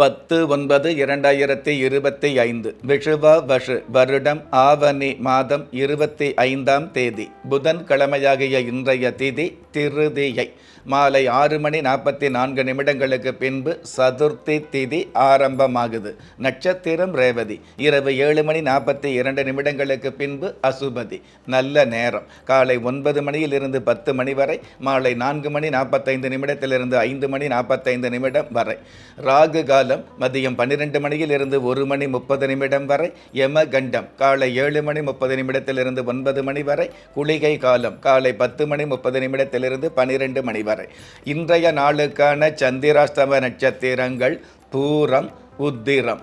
பத்து ஒன்பது இரண்டாயிரத்தி இருபத்தி ஐந்து விஷுவ வஷு வருடம் ஆவணி மாதம் இருபத்தி ஐந்தாம் தேதி புதன்கிழமையாகிய இன்றைய திதி திருதியை மாலை ஆறு மணி நாற்பத்தி நான்கு நிமிடங்களுக்கு பின்பு சதுர்த்தி திதி ஆரம்பமாகுது. நட்சத்திரம் ரேவதி இரவு ஏழு மணி நாற்பத்தி இரண்டு நிமிடங்களுக்கு பின்பு அசுபதி நல்ல நேரம். காலை ஒன்பது மணியிலிருந்து பத்து மணி வரை மாலை நான்கு மணி நாற்பத்தைந்து நிமிடத்திலிருந்து ஐந்து மணி நாற்பத்தைந்து நிமிடம் வரை. ராகு காலம் மதியம் பன்னிரெண்டு மணியிலிருந்து ஒரு மணி முப்பது நிமிடம் வரை யம கண்டம் காலை ஏழு மணி முப்பது நிமிடத்திலிருந்து ஒன்பது மணி வரை குளிகை காலம் காலை பத்து மணி முப்பது நிமிடத்திலிருந்து பனிரெண்டு மணி வரை. இன்றைய நாளுக்கான சந்திராஷ்டம நட்சத்திரங்கள் பூரம் உத்திரம்.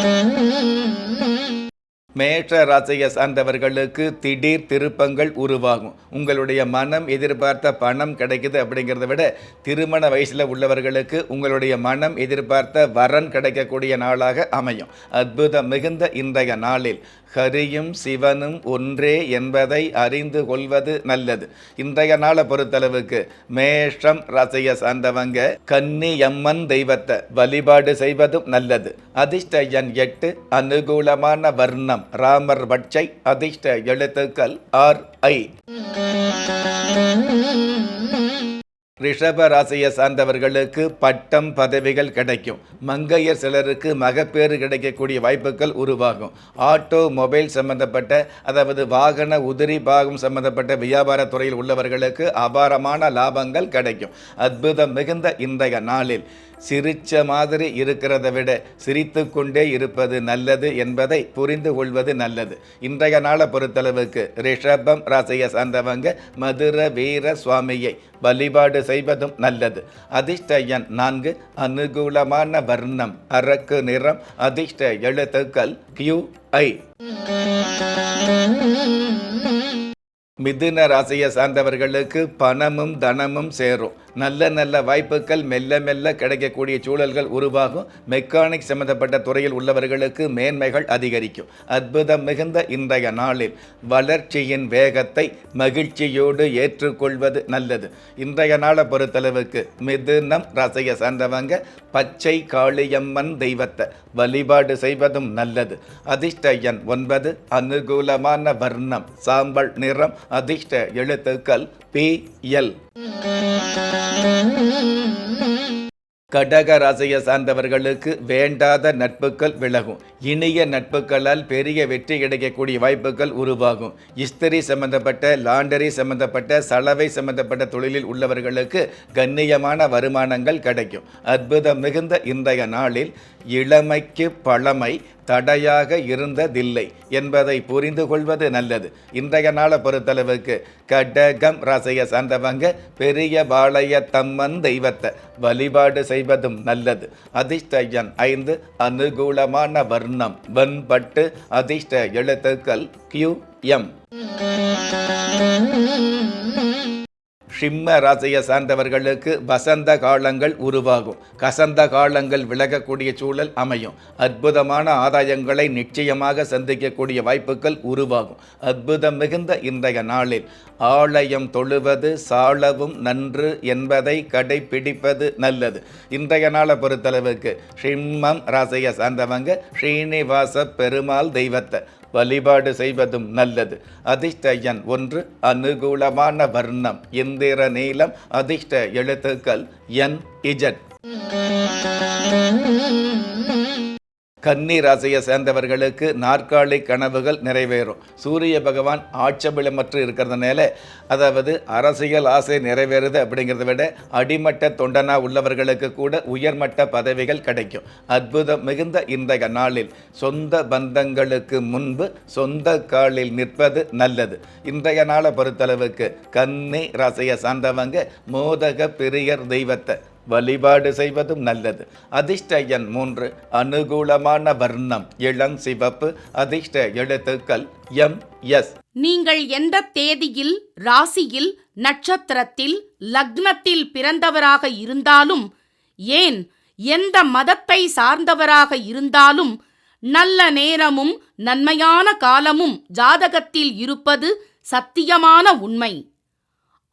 Mm-hmm. மேஷ ராசியை சார்ந்தவர்களுக்கு திடீர் திருப்பங்கள் உருவாகும். உங்களுடைய மனம் எதிர்பார்த்த பணம் கிடைக்குது அப்படிங்கிறத விட திருமண வயசில் உள்ளவர்களுக்கு உங்களுடைய மனம் எதிர்பார்த்த வரன் கிடைக்கக்கூடிய நாளாக அமையும். அற்புதம் மிகுந்த இன்றைய நாளில் ஹரியும் சிவனும் ஒன்றே என்பதை அறிந்து கொள்வது நல்லது. இன்றைய நாளை பொறுத்தளவுக்கு மேஷம் ராசியை சார்ந்தவங்க கன்னியம்மன் தெய்வத்தை வழிபாடு செய்வதும் நல்லது. அதிர்ஷ்ட எண் எட்டு அனுகூலமான வர்ணம். ராமர் பட்சை அதிர்ஷ்ட எழுத்துக்கள் ஆர் ஐ. ரிஷப ராசியை சார்ந்தவர்களுக்கு பட்டம் பதவிகள் கிடைக்கும். மங்கையர் சிலருக்கு மகப்பேறு கிடைக்கக்கூடிய வாய்ப்புகள் உருவாகும். ஆட்டோ மொபைல் சம்பந்தப்பட்ட அதாவது வாகன உதிரி பாகம் சம்பந்தப்பட்ட வியாபார துறையில் உள்ளவர்களுக்கு அபாரமான லாபங்கள் கிடைக்கும். அற்புதம் மிகுந்த இன்றைய நாளில். சிரிச்ச மாதிரி இருக்கிறத விட சிரித்து கொண்டே இருப்பது நல்லது என்பதை புரிந்து கொள்வது நல்லது. இன்றைய நாளை பொறுத்தளவுக்கு ரிஷபம் ராசியை சார்ந்தவங்க மதுர வீர சுவாமியை வழிபாடு செய்வதும் நல்லது. அதிர்ஷ்ட எண் நான்கு அனுகூலமான வர்ணம் அரக்கு நிறம் அதிர்ஷ்ட எழுத்துக்கள் கியூ ஐ மிதுன ராசியை சார்ந்தவர்களுக்கு பணமும் தனமும் சேரும். நல்ல நல்ல வாய்ப்புகள் மெல்ல மெல்ல கிடைக்கக்கூடிய சூழல்கள் உருவாகும். மெக்கானிக் சம்பந்தப்பட்ட துறையில் உள்ளவர்களுக்கு மேன்மைகள் அதிகரிக்கும். அற்புதம் மிகுந்த இன்றைய நாளில் வளர்ச்சியின் வேகத்தை மகிழ்ச்சியோடு ஏற்றுக்கொள்வது நல்லது. இன்றைய நாளை பொறுத்தளவுக்கு மிதுனம் ரசைய சார்ந்தவங்க பச்சை காளியம்மன் தெய்வத்தை வழிபாடு செய்வதும் நல்லது. அதிர்ஷ்ட எண் ஒன்பது அனுகூலமான வர்ணம் சாம்பல் நிறம் அதிர்ஷ்ட எழுத்துக்கள் பி எல். கடக ராசியை சார்ந்தவர்களுக்கு வேண்டாத நட்புகள் விலகும். இணைய நட்புகளால் பெரிய வெற்றி கிடைக்கக்கூடிய வாய்ப்புகள் உருவாகும். இஸ்திரி சம்பந்தப்பட்ட லாண்டரி சம்பந்தப்பட்ட சலவை சம்பந்தப்பட்ட தொழிலில் உள்ளவர்களுக்கு கண்ணியமான வருமானங்கள் கிடைக்கும். அற்புதம் மிகுந்த இன்றைய நாளில் இளமைக்கு பழமை தடையாக இருந்ததில்லை என்பதை புரிந்து கொள்வது நல்லது. இன்றைய நாளை பொறுத்தளவுக்கு கடகம் ராசியை சார்ந்தவங்க பெரிய பாளைய தம்மன் தெய்வத்தை வழிபாடு செய்வதும் நல்லது. அதிர்ஷ்ட ஐந்து அனுகூலமான வர்ணம் வர்ணம் வெண்பட்டு அதிர்ஷ்ட எழுத்துக்கள் கியூ எம் சிம்ம ராசியை சார்ந்தவர்களுக்கு வசந்த காலங்கள் உருவாகும். கசந்த காலங்கள் விலகக்கூடிய சூழல் அமையும். அற்புதமான ஆதாயங்களை நிச்சயமாக சந்திக்கக்கூடிய வாய்ப்புகள் உருவாகும். அற்புதம் மிகுந்த இன்றைய நாளில் ஆலயம் தொழுவது சாலவும் நன்று என்பதை கடைபிடிப்பது நல்லது. இன்றைய நாளை பொறுத்தளவுக்கு சிம்மம் ராசியை சார்ந்தவங்க ஸ்ரீனிவாச பெருமாள் தெய்வத்தை வழிபாடு செய்வதும் நல்லது. அதிர்ஷ்ட எண் ஒன்று அனுகூலமான வர்ணம். இந்திர நீளம் அதிர்ஷ்ட எழுத்துக்கள் என் இஜட். கன்னி ராசியை சேர்ந்தவர்களுக்கு நாற்காலி கனவுகள் நிறைவேறும். சூரிய பகவான் ஆட்சபிளமற்று இருக்கிறதுனால அதாவது அரசியல் ஆசை நிறைவேறுது அப்படிங்கிறத விட அடிமட்ட தொண்டனா உள்ளவர்களுக்கு கூட உயர்மட்ட பதவிகள் கிடைக்கும். அற்புதம் மிகுந்த இன்றைய நாளில். சொந்த பந்தங்களுக்கு முன்பு சொந்த காலில் நிற்பது நல்லது. இன்றைய நாளை பொறுத்தளவுக்கு கன்னி ராசியை சார்ந்தவங்க மோதக பெரியர் தெய்வத்தை வழிபாடு செய்வதும் நல்லது. அதிர்ஷ்ட எண் மூன்று அனுகூலமான வர்ணம் இளம் சிவப்பு அதிர்ஷ்ட எழுத்துக்கள் எம் எஸ். நீங்கள் எந்த தேதியில் ராசியில் நட்சத்திரத்தில் லக்னத்தில் பிறந்தவராக இருந்தாலும் ஏன் எந்த மதத்தை சார்ந்தவராக இருந்தாலும் நல்ல நேரமும் நன்மையான காலமும் ஜாதகத்தில் இருப்பது சத்தியமான உண்மை.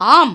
ஆம்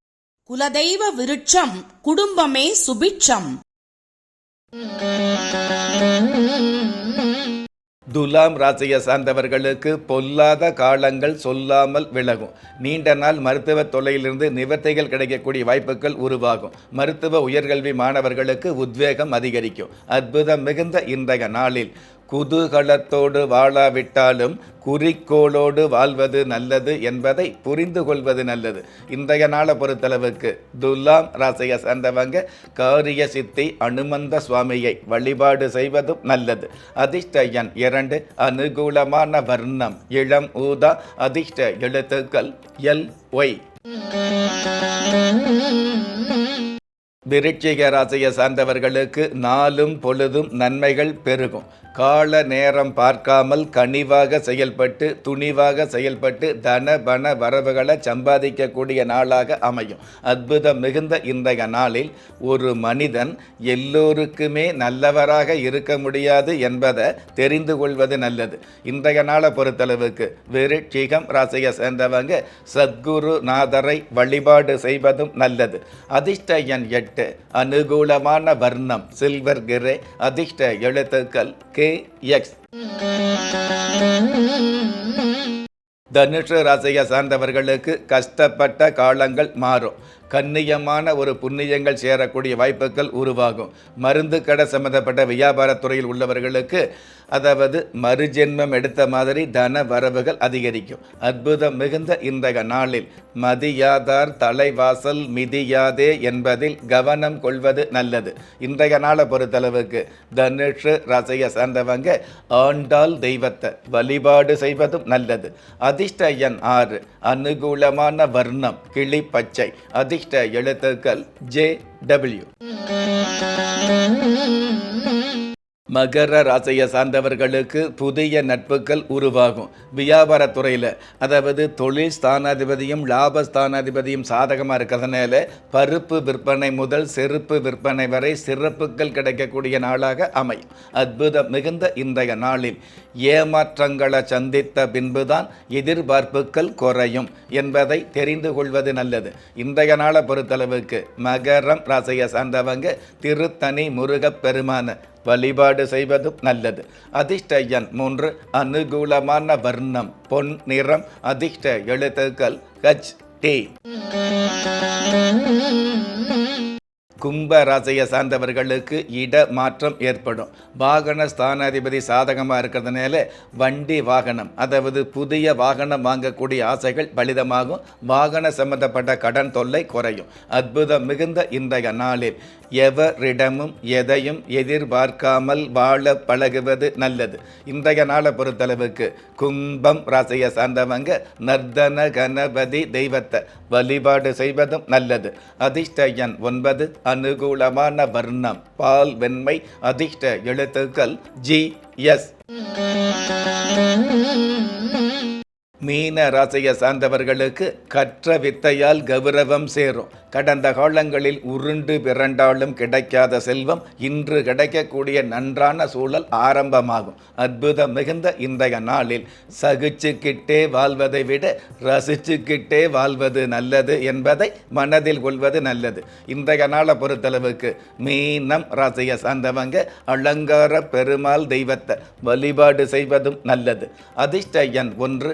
குலதெய்வ விருட்சம் குடும்பமே சுபிட்சம். துலாம் ராசியை சார்ந்தவர்களுக்கு பொல்லாத காலங்கள் சொல்லாமல் விலகும். நீண்ட நாள் மருத்துவ தொல்லையிலிருந்து நிவர்த்திகள் கிடைக்கக்கூடிய வாய்ப்புகள் உருவாகும். மருத்துவ உயர்கல்வி மாணவர்களுக்கு உத்வேகம் அதிகரிக்கும். அற்புதம் மிகுந்த இன்றைய நாளில் குதூகலத்தோடு வாழாவிட்டாலும் குறிக்கோளோடு வாழ்வது நல்லது என்பதை புரிந்து கொள்வது நல்லது. இன்றைய நாளை பொறுத்தளவுக்கு துலாம் ராசியை சேர்ந்தவங்க காரிய சித்தி அனுமந்த சுவாமியை வழிபாடு செய்வதும் நல்லது. அதிர்ஷ்ட எண் இரண்டு அனுகூலமான வர்ணம் இளம் ஊதா அதிர்ஷ்ட எழுத்துக்கள் எல் ஒய். விருட்சிக ராசியை சார்ந்தவர்களுக்கு நாளும் பொழுதும் நன்மைகள் பெருகும். கால நேரம் பார்க்காமல் கனிவாக செயல்பட்டு துணிவாக செயல்பட்டு தன பண வரவுகளை சம்பாதிக்கக்கூடிய நாளாக அமையும். அற்புதம் மிகுந்த இன்றைய நாளில் ஒரு மனிதன் எல்லோருக்குமே நல்லவராக இருக்க முடியாது என்பதை தெரிந்து கொள்வது நல்லது. இன்றைய நாளை பொறுத்தளவுக்கு விருட்சிகம் ராசியை சேர்ந்தவங்க சத்குரு நாதரை வழிபாடு செய்வதும் நல்லது. அதிர்ஷ்ட எண் எட்டு அனுகூலமான வர்ணம் சில்வர் கிரே அதிர்ஷ்ட எழுத்துக்கள் கே எக்ஸ். தனுஷ ராசியை சார்ந்தவர்களுக்கு கஷ்டப்பட்ட காலங்கள் மாறும். கண்ணியமான ஒரு புண்ணியங்கள் சேரக்கூடிய வாய்ப்புகள் உருவாகும். மருந்து கடை சம்பந்தப்பட்ட வியாபாரத்துறையில் உள்ளவர்களுக்கு அதாவது மறுஜென்மம் எடுத்த மாதிரி தன வரவுகள் அதிகரிக்கும். அற்புதம் மிகுந்த இன்றைய நாளில் மதியாதார் தலைவாசல் மிதியாதே என்பதில் கவனம் கொள்வது நல்லது. இன்றைய நாளை பொறுத்தளவுக்கு தனுஷு ரசைய சார்ந்தவங்க ஆண்டாள் தெய்வத்தை வழிபாடு செய்வதும் நல்லது. அதிர்ஷ்ட எண் ஆறு அனுகூலமான வர்ணம் கிளி பச்சை அதிர்ஷ்ட எழுத்துக்கள் ஜே டபிள்யூ. மகர ராசியை சார்ந்தவர்களுக்கு புதிய நட்புகள் உருவாகும். வியாபாரத்துறையில் அதாவது தொழில் ஸ்தானாதிபதியும் லாப ஸ்தானாதிபதியும் சாதகமாக இருக்கிறதுனால பருப்பு விற்பனை முதல் செருப்பு விற்பனை வரை சிறப்புகள் கிடைக்கக்கூடிய நாளாக அமையும். அற்புதம் மிகுந்த இன்றைய நாளில் ஏமாற்றங்களை சந்தித்த பின்புதான் எதிர்பார்ப்புகள் குறையும் என்பதை தெரிந்து கொள்வது நல்லது. இன்றைய நாளை பொறுத்தளவுக்கு மகரம் ராசியை சார்ந்தவங்க திருத்தணி முருகப் பெருமான வழிபாடு செய்வதும் நல்லது. அதிர்ஷ்டயன் மூன்று அனுகூலமான வர்ணம் பொன் நிறம் அதிர்ஷ்ட எழுத்துக்கள் ஹச் டி கும்ப ராசியை சார்ந்தவர்களுக்கு இட மாற்றம் ஏற்படும். வாகன ஸ்தானாதிபதி சாதகமாக இருக்கிறதுனால வண்டி வாகனம் அதாவது புதிய வாகனம் வாங்கக்கூடிய ஆசைகள் பலிதமாகும். வாகன சம்பந்தப்பட்ட கடன் தொல்லை குறையும். அற்புதம் மிகுந்த இன்றைய நாளில். எவரிடமும் எதையும் எதிர்பார்க்காமல் வாழ பழகுவது நல்லது. இன்றைய நாளை பொறுத்தளவுக்கு கும்பம் ராசியை சார்ந்தவங்க நர்தன கணபதி தெய்வத்தை வழிபாடு செய்வதும் நல்லது. அதிர்ஷ்ட எண் ஒன்பது அனுகூலமான வர்ணம் பால் வெண்மை அதிர்ஷ்ட எழுத்துக்கள் ஜி எஸ். மீன ராசியை சார்ந்தவர்களுக்கு கற்ற வித்தையால் கௌரவம் சேரும். கடந்த காலங்களில் உருண்டு பிறண்டாலும் கிடைக்காத செல்வம் இன்று கிடைக்கக்கூடிய நன்றான சூழல் ஆரம்பமாகும். அற்புதம் மிகுந்த இன்றைய நாளில் சகிச்சுக்கிட்டே வாழ்வதை விட ரசிச்சுக்கிட்டே வாழ்வது நல்லது என்பதை மனதில் கொள்வது நல்லது. இன்றைய நாளை பொறுத்தளவுக்கு மீனம் ராசியை சார்ந்தவங்க அலங்கார பெருமாள் தெய்வத்தை வழிபாடு செய்வதும் நல்லது. அதிர்ஷ்ட எண் ஒன்று